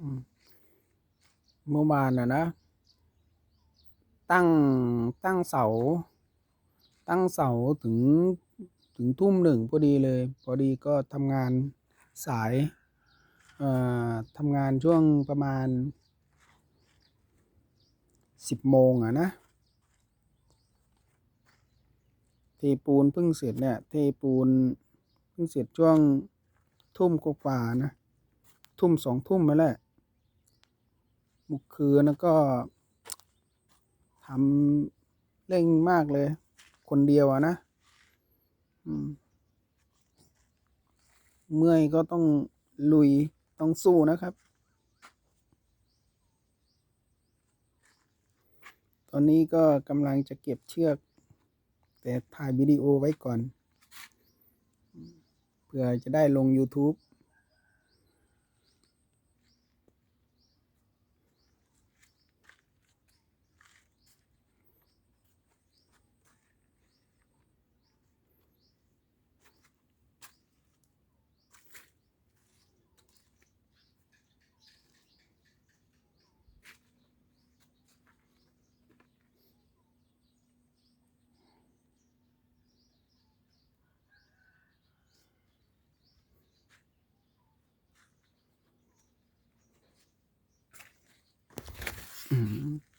อืมเมื่อวานนะนะ ตั้งตั้งเสา ตั้งเสาถึงถึงทุ่มหนึ่งพอดีเลย พอดีก็ทำงานสายเอ่อทำงานช่วงประมาณสิบโมงอะนะเทปูนเพิ่งเสร็จเนี่ยเทปูนเพิ่งเสร็จช่วงทุ่มกว่านะ ทุ่มสองทุ่มไปแล้ว เมุกคืนแล้วก็ทำเร่งมากเลย คนเดียวอะนะเมื่อยก็ต้องลุยต้องสู้นะครับ ตอนนี้ก็กำลังจะเก็บเชือก แต่ถ่ายวิดีโอไว้ก่อน เพื่อจะได้ลง YouTube อืม